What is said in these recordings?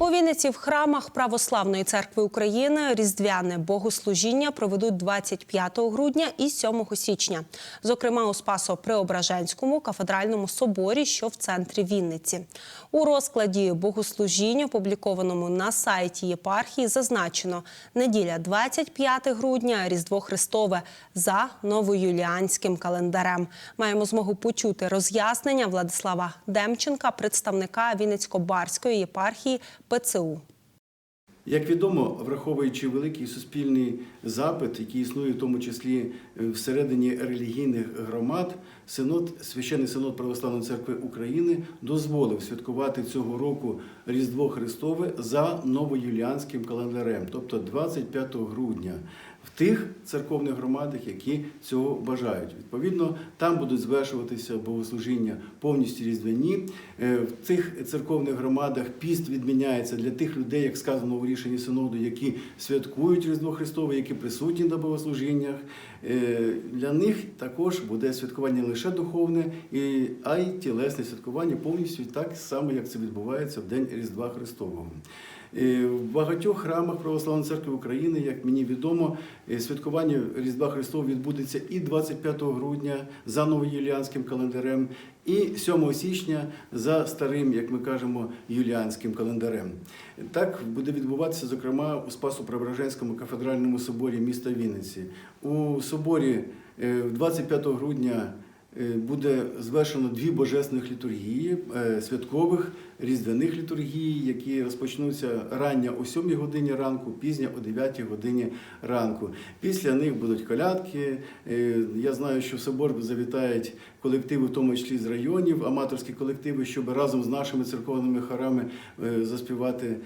У Вінниці в храмах Православної церкви України різдвяне богослужіння проведуть 25 грудня і 7 січня. Зокрема, у Спасо-Преображенському кафедральному соборі, що в центрі Вінниці. У розкладі богослужіння, опублікованому на сайті єпархії, зазначено неділя 25 грудня, Різдво Христове за новоюліанським календарем. Маємо змогу почути роз'яснення Владислава Демченка, представника Вінницько-Барської єпархії ПЦУ. Як відомо, враховуючи великий суспільний запит, який існує в тому числі е, всередині релігійних громад, синод, священний синод Православної церкви України дозволив святкувати цього року Різдво Христове за новоюліанським календарем, тобто 25 грудня, в тих церковних громадах, які цього бажають. Відповідно, там будуть звершуватися богослужіння повністю різдвяні. Е, В цих церковних громадах піст відміняється для тих людей, як сказано у рішенні синоду, які святкують Різдво Христове, які присутні на богослужіннях. Е, Для них також буде святкування не лише духовне, а й тілесне святкування повністю так само, як це відбувається в день Різдва Христового. Е, В багатьох храмах Православної церкви України, як мені відомо, е, святкування Різдва Христового відбудеться і 25 грудня за новоюліанським календарем, і 7 січня за старим, як ми кажемо, юліанським календарем. Так буде відбуватися, зокрема, у Спасо-Преображенському кафедральному соборі міста Вінниці. У соборі е, 25 грудня е, буде звершено дві божественних літургії, е, святкових різдвяних літургій, які розпочнуться рання о 7 годині ранку, пізня о 9 годині ранку. Після них будуть колядки. Е, Я знаю, що в собор завітають колективи, в тому числі з районів, аматорські колективи, щоб разом з нашими церковними хорами е, заспівати.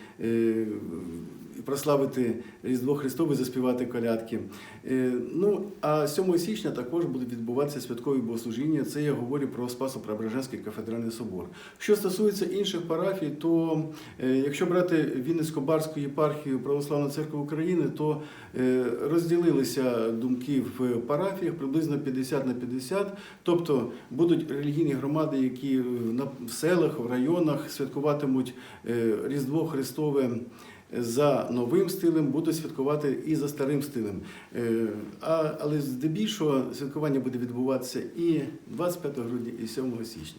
Прославити Різдво Христове, заспівати колядки. Е, Ну а 7 січня також будуть відбуватися святкові богослужіння. Це я говорю про Спасо-Преображенський кафедральний собор. Що стосується інших парафій, то е, якщо брати Вінницько-Барську єпархію Православної церкви України, то е, розділилися думки в парафіях приблизно 50 на 50. Тобто будуть релігійні громади, які в селах, в районах святкуватимуть Різдво Христове. За новим стилем будуть святкувати і за старим стилем. Е, але здебільшого святкування буде відбуватися і 25 грудня, і 7 січня.